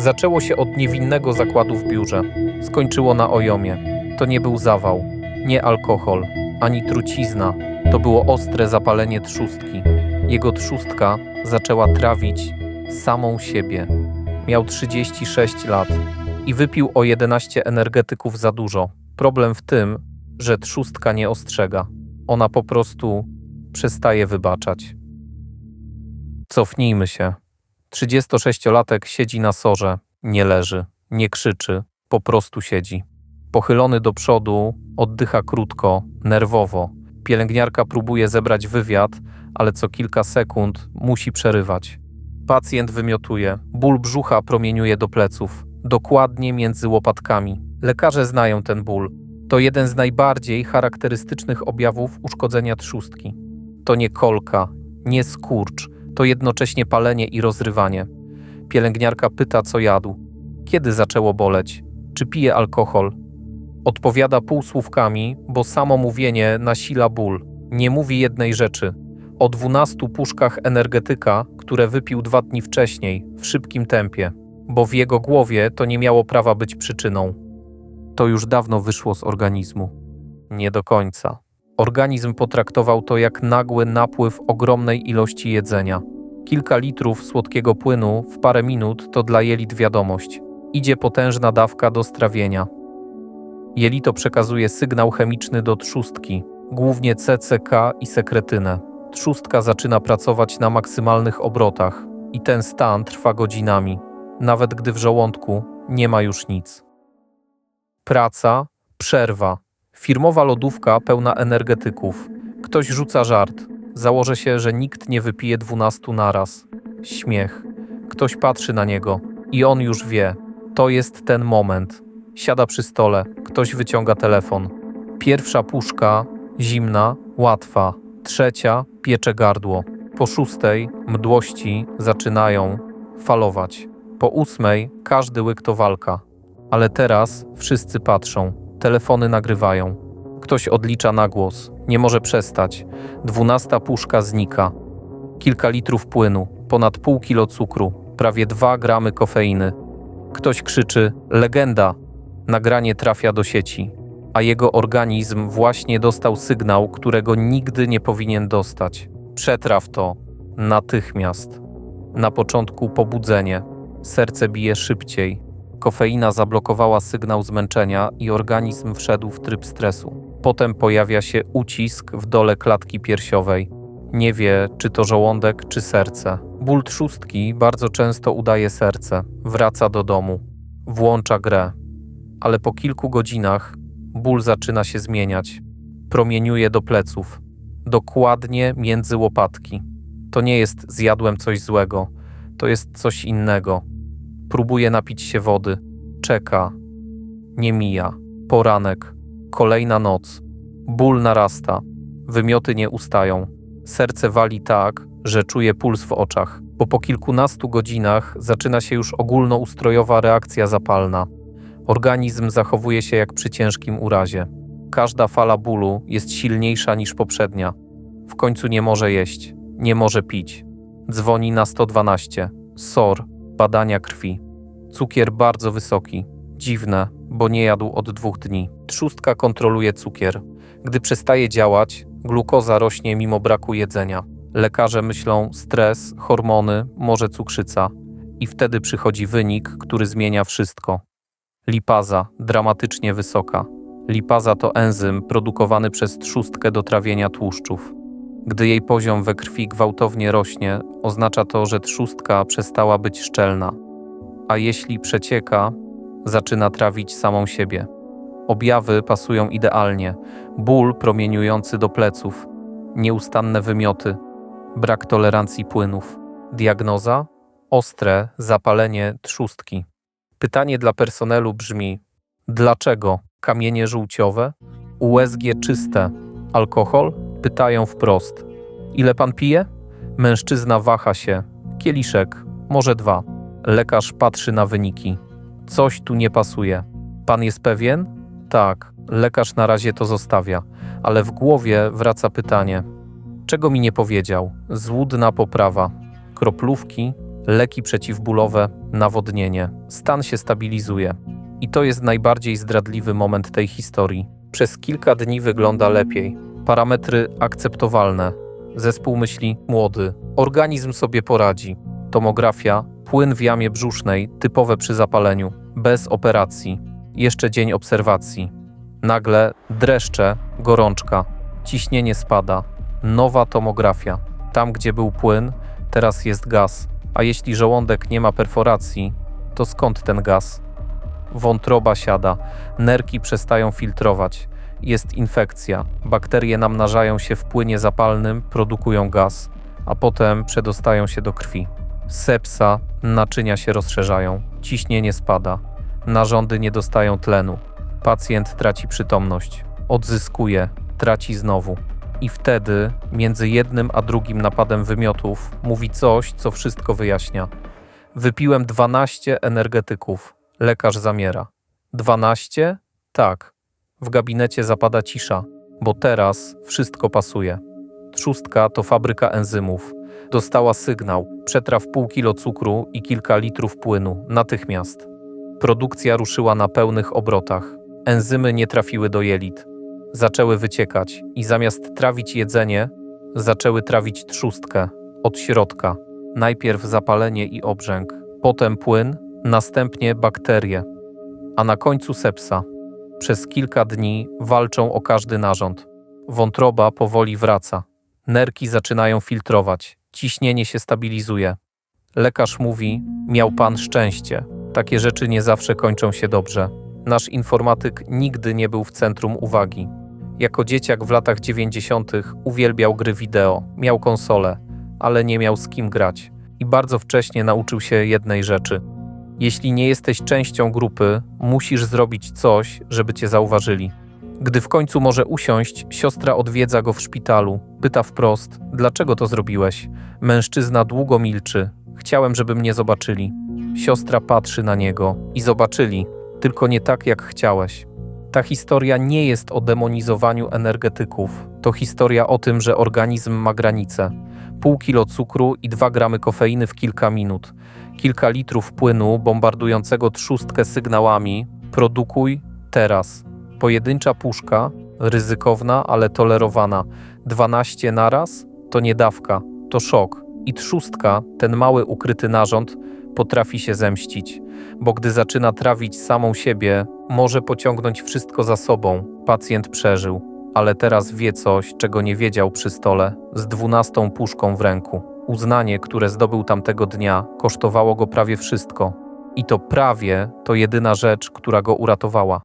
Zaczęło się od niewinnego zakładu w biurze. Skończyło na ojomie. To nie był zawał, nie alkohol, ani trucizna. To było ostre zapalenie trzustki. Jego trzustka zaczęła trawić samą siebie. Miał 36 lat i wypił o 11 energetyków za dużo. Problem w tym, że trzustka nie ostrzega. Ona po prostu przestaje wybaczać. Cofnijmy się. 36-latek siedzi na sorze, nie leży, nie krzyczy, po prostu siedzi. Pochylony do przodu, oddycha krótko, nerwowo. Pielęgniarka próbuje zebrać wywiad, ale co kilka sekund musi przerywać. Pacjent wymiotuje, ból brzucha promieniuje do pleców, dokładnie między łopatkami. Lekarze znają ten ból. To jeden z najbardziej charakterystycznych objawów uszkodzenia trzustki. To nie kolka, nie skurcz, to jednocześnie palenie i rozrywanie. Pielęgniarka pyta, co jadł. Kiedy zaczęło boleć? Czy pije alkohol? Odpowiada półsłówkami, bo samo mówienie nasila ból. Nie mówi jednej rzeczy. O dwunastu puszkach energetyka, które wypił dwa dni wcześniej, w szybkim tempie, bo w jego głowie to nie miało prawa być przyczyną. To już dawno wyszło z organizmu. Nie do końca. Organizm potraktował to jak nagły napływ ogromnej ilości jedzenia. Kilka litrów słodkiego płynu w parę minut to dla jelit wiadomość. Idzie potężna dawka do strawienia. Jelito przekazuje sygnał chemiczny do trzustki, głównie CCK i sekretynę. Trzustka zaczyna pracować na maksymalnych obrotach i ten stan trwa godzinami, nawet gdy w żołądku nie ma już nic. Praca, przerwa, firmowa lodówka pełna energetyków. Ktoś rzuca żart. Założę się, że nikt nie wypije dwunastu naraz. Śmiech. Ktoś patrzy na niego i on już wie. To jest ten moment. Siada przy stole, ktoś wyciąga telefon. Pierwsza puszka, zimna, łatwa. Trzecia, piecze gardło. Po szóstej, mdłości zaczynają falować. Po ósmej, każdy łyk to walka. Ale teraz wszyscy patrzą, telefony nagrywają. Ktoś odlicza na głos, nie może przestać. Dwunasta puszka znika. Kilka litrów płynu, ponad pół kilo cukru, prawie dwa gramy kofeiny. Ktoś krzyczy: Legenda! Nagranie trafia do sieci, a jego organizm właśnie dostał sygnał, którego nigdy nie powinien dostać. Przetraw to natychmiast. Na początku pobudzenie, serce bije szybciej, Kofeina zablokowała sygnał zmęczenia i organizm wszedł w tryb stresu. Potem pojawia się ucisk w dole klatki piersiowej. Nie wie, czy to żołądek, czy serce. Ból trzustki bardzo często udaje serce. Wraca do domu. Włącza grę. Ale po kilku godzinach ból zaczyna się zmieniać. Promieniuje do pleców. Dokładnie między łopatki. To nie jest zjadłem coś złego. To jest coś innego. Próbuje napić się wody. Czeka. Nie mija. Poranek. Kolejna noc. Ból narasta. Wymioty nie ustają. Serce wali tak, że czuje puls w oczach, bo po kilkunastu godzinach zaczyna się już ogólnoustrojowa reakcja zapalna. Organizm zachowuje się jak przy ciężkim urazie. Każda fala bólu jest silniejsza niż poprzednia. W końcu nie może jeść, nie może pić. Dzwoni na 112. SOR badania krwi. Cukier bardzo wysoki. Dziwne, bo nie jadł od dwóch dni. Trzustka kontroluje cukier. Gdy przestaje działać, glukoza rośnie mimo braku jedzenia. Lekarze myślą stres, hormony, może cukrzyca. I wtedy przychodzi wynik, który zmienia wszystko. Lipaza dramatycznie wysoka. Lipaza to enzym produkowany przez trzustkę do trawienia tłuszczów. Gdy jej poziom we krwi gwałtownie rośnie, oznacza to, że trzustka przestała być szczelna, a jeśli przecieka, zaczyna trawić samą siebie. Objawy pasują idealnie: ból promieniujący do pleców, nieustanne wymioty, brak tolerancji płynów. Diagnoza: ostre zapalenie trzustki. Pytanie dla personelu brzmi: dlaczego kamienie żółciowe, USG czyste, alkohol? Pytają wprost. Ile pan pije? Mężczyzna waha się. Kieliszek, może dwa. Lekarz patrzy na wyniki. Coś tu nie pasuje. Pan jest pewien? Tak. Lekarz na razie to zostawia, ale w głowie wraca pytanie: czego mi nie powiedział? Złudna poprawa. Kroplówki, Leki przeciwbólowe, nawodnienie. Stan się stabilizuje. I to jest najbardziej zdradliwy moment tej historii. Przez kilka dni wygląda lepiej. Parametry akceptowalne. Zespół myśli młody. Organizm sobie poradzi. Tomografia, płyn w jamie brzusznej, typowe przy zapaleniu, bez operacji. Jeszcze dzień obserwacji. Nagle dreszcze, gorączka, ciśnienie spada. Nowa tomografia. Tam, gdzie był płyn, teraz jest gaz. A jeśli żołądek nie ma perforacji, to skąd ten gaz? Wątroba siada, nerki przestają filtrować, jest infekcja, bakterie namnażają się w płynie zapalnym, produkują gaz, a potem przedostają się do krwi. Sepsa, naczynia się rozszerzają, ciśnienie spada, narządy nie dostają tlenu, pacjent traci przytomność, odzyskuje, traci znowu. I wtedy, między jednym a drugim napadem wymiotów, mówi coś, co wszystko wyjaśnia. Wypiłem 12 energetyków. Lekarz zamiera. 12? Tak. W gabinecie zapada cisza, bo teraz wszystko pasuje. Trzustka to fabryka enzymów. Dostała sygnał, przetraw pół kilo cukru i kilka litrów płynu, natychmiast. Produkcja ruszyła na pełnych obrotach. Enzymy nie trafiły do jelit. Zaczęły wyciekać i zamiast trawić jedzenie, zaczęły trawić trzustkę od środka. Najpierw zapalenie i obrzęk, potem płyn, następnie bakterie, a na końcu sepsa. Przez kilka dni walczą o każdy narząd. Wątroba powoli wraca. Nerki zaczynają filtrować, ciśnienie się stabilizuje. Lekarz mówi: Miał pan szczęście. Takie rzeczy nie zawsze kończą się dobrze. Nasz informatyk nigdy nie był w centrum uwagi. Jako dzieciak w latach 90. uwielbiał gry wideo, miał konsolę, ale nie miał z kim grać. I bardzo wcześnie nauczył się jednej rzeczy. Jeśli nie jesteś częścią grupy, musisz zrobić coś, żeby cię zauważyli. Gdy w końcu może usiąść, siostra odwiedza go w szpitalu. Pyta wprost: Dlaczego to zrobiłeś? Mężczyzna długo milczy. Chciałem, żeby mnie zobaczyli. Siostra patrzy na niego i zobaczyli, tylko nie tak, jak chciałeś. Ta historia nie jest o demonizowaniu energetyków. To historia o tym, że organizm ma granice. Pół kilo cukru i dwa gramy kofeiny w kilka minut. Kilka litrów płynu bombardującego trzustkę sygnałami. Produkuj teraz. Pojedyncza puszka, ryzykowna, ale tolerowana. 12 naraz to nie dawka, to szok. I trzustka, ten mały ukryty narząd, potrafi się zemścić, bo gdy zaczyna trawić samą siebie, może pociągnąć wszystko za sobą. Pacjent przeżył, ale teraz wie coś, czego nie wiedział przy stole, z dwunastą puszką w ręku. Uznanie, które zdobył tamtego dnia, kosztowało go prawie wszystko. I to prawie to jedyna rzecz, która go uratowała.